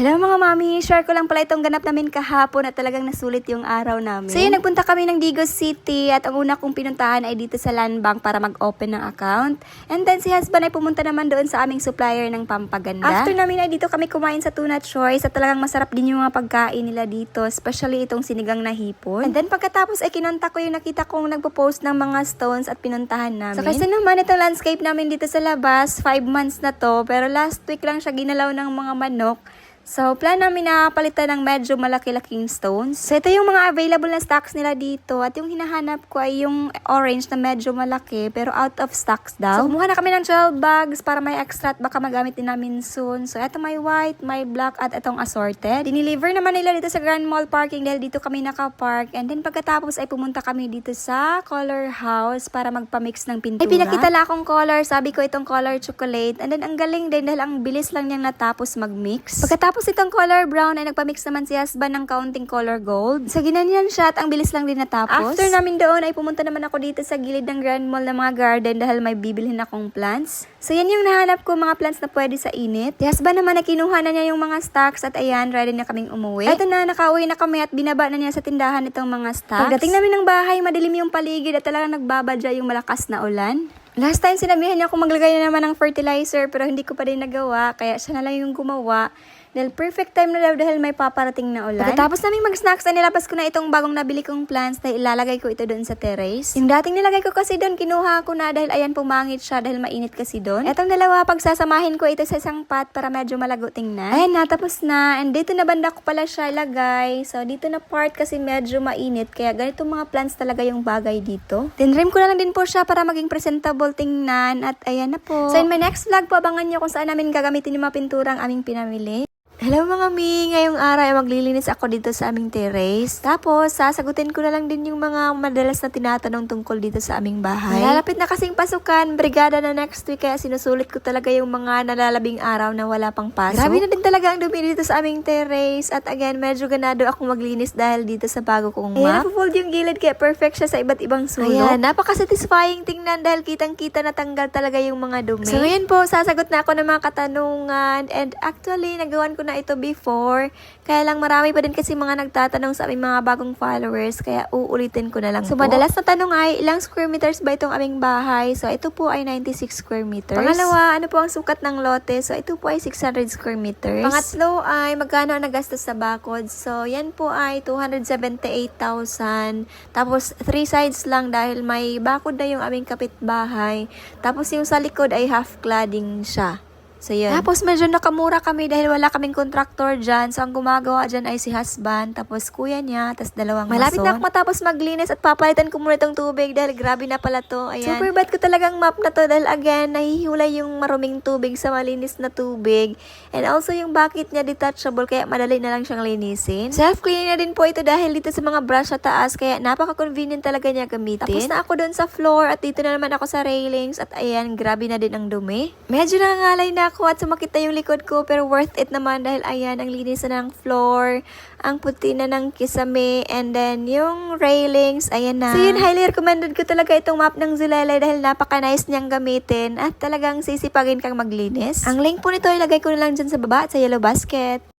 Hello mga mami, share ko lang pala itong ganap namin kahapon at talagang nasulit yung araw namin. So yun, nagpunta kami ng Digos City at ang una kong pinuntahan ay dito sa Land Bank para mag-open ng account. And then si husband ay pumunta naman doon sa aming supplier ng pampaganda. After namin ay dito kami kumain sa Tuna Choice at talagang masarap din yung mga pagkain nila dito, especially itong sinigang na hipon. And then pagkatapos ay kinontak ko yung nakita kong nagpo-post ng mga stones at pinuntahan namin. So kasi naman itong landscape namin dito sa labas, 5 months na to, pero last week lang siya ginalaw ng mga manok. So, plan namin na palitan ng medyo malaki-laking stones. So, ito yung mga available na stocks nila dito. At yung hinahanap ko ay yung orange na medyo malaki, pero out of stocks daw. So, kumuha na kami ng 12 bags para may extra at baka magamit din namin soon. So, ito may white, may black, at itong assorted. Diniliver naman nila dito sa Grand Mall Parking dahil dito kami naka-park. And then, pagkatapos ay pumunta kami dito sa Color House para magpa-mix ng pintura. Ay, pinakita lang akong color. Sabi ko itong color chocolate. And then, ang galing din dahil ang bilis lang niyang natapos mag-mix. Pagkatapos itong color brown ay nagpa-mix naman si husband ng counting color gold. Sa ginanyan siya at ang bilis lang din natapos. After namin doon ay pumunta naman ako dito sa gilid ng Grand Mall ng mga garden dahil may bibilhin akong plants. So yan yung nahanap ko mga plants na pwede sa init. Si husband naman ay kinuha na niya yung mga stocks at ayan, ready na kaming umuwi. Ito na, nakauwi na kami at binaba na niya sa tindahan itong mga stocks. Pagdating namin ng bahay, madilim yung paligid at talagang nagbabadya yung malakas na ulan. Last time sinabihan niya ako maglagay na naman ng fertilizer pero hindi ko pa din nagawa kaya siya na lang yung gumawa. Dahil perfect time na daw dahil may paparating na ulan. Pagkatapos naming mag-snacks ay nilapas ko na itong bagong nabili kong plants na ilalagay ko ito doon sa terrace. Yung dating nilagay ko kasi doon, kinuha ko na dahil ayan pumangit siya dahil mainit kasi doon. Etong dalawa, pagsasamahin ko ito sa isang pot para medyo malago tingnan. Ayan na, tapos na. And dito na banda ko pala siya ilagay. So dito na part kasi medyo mainit kaya ganito mga plants talaga yung bagay dito. Tinrim ko na lang din po siya para maging presentable tingnan at ayan na po. So in my next vlog po, abangan nyo kung saan namin gagamitin yung mga pintura ang aming pinamili. Hello mga mi! Ngayong araw ay maglilinis ako dito sa aming terrace. Tapos, sasagutin ko na lang din yung mga madalas na tinatanong tungkol dito sa aming bahay. Lalapit na kasing pasukan, brigada na next week, kaya sinusulit ko talaga yung mga nalalabing araw na wala pang pasok. Grabe na din talaga ang dumi dito sa aming terrace. At again, medyo ganado ako maglinis dahil dito sa bago kong map. Ayan, napufold yung gilid kaya perfect siya sa iba't ibang sulok. Ayan, napaka-satisfying tingnan dahil kitang-kita na tanggal talaga yung mga dumi. So ngayon po, sasagot na ako ng mga katanungan and actually, nagawan ko na ito before. Kaya lang marami pa din kasi mga nagtatanong sa aming mga bagong followers kaya uulitin ko na lang So, po. madalas na tanong ay ilang square meters ba itong aming bahay? So ito po ay 96 square meters. Pangalawa, ano po ang sukat ng lote? So ito po ay 600 square meters. Pangatlo ay magkano ang nagastos sa bakod? So yan po ay 278,000. Tapos three sides lang dahil may bakod na yung aming kapitbahay. Tapos yung sa likod ay half cladding siya. So, yun. Tapos, medyo nakamura kami dahil wala kaming contractor dyan. So, ang gumagawa dyan ay si husband, tapos kuya niya, tapos dalawang Malapit na ako matapos maglinis at papalitan ko muna itong tubig dahil grabe na pala to. Ayan. Super bad ko talagang map na to dahil again, nahihulay yung maruming tubig sa malinis na tubig. And also, yung bucket niya detachable, kaya madali na lang siyang linisin. Self-cleaning na din po ito dahil dito sa mga brush sa taas, kaya napaka-convenient talaga niya gamitin. Tapos na ako doon sa floor at dito na naman ako sa railings at ayan, grabe na din ang dumi. Medyo nangangalay na ako at sumakit na yung likod ko pero worth it naman dahil ayan, ang linis na ng floor, ang puti na ng kisame, and then yung railings, ayan na. So yun, highly recommended ko talaga itong map ng Zulele dahil napaka-nice niyang gamitin at talagang sisipagin kang maglinis. Ang link po nito ilagay ko na lang dyan sa baba at sa yellow basket.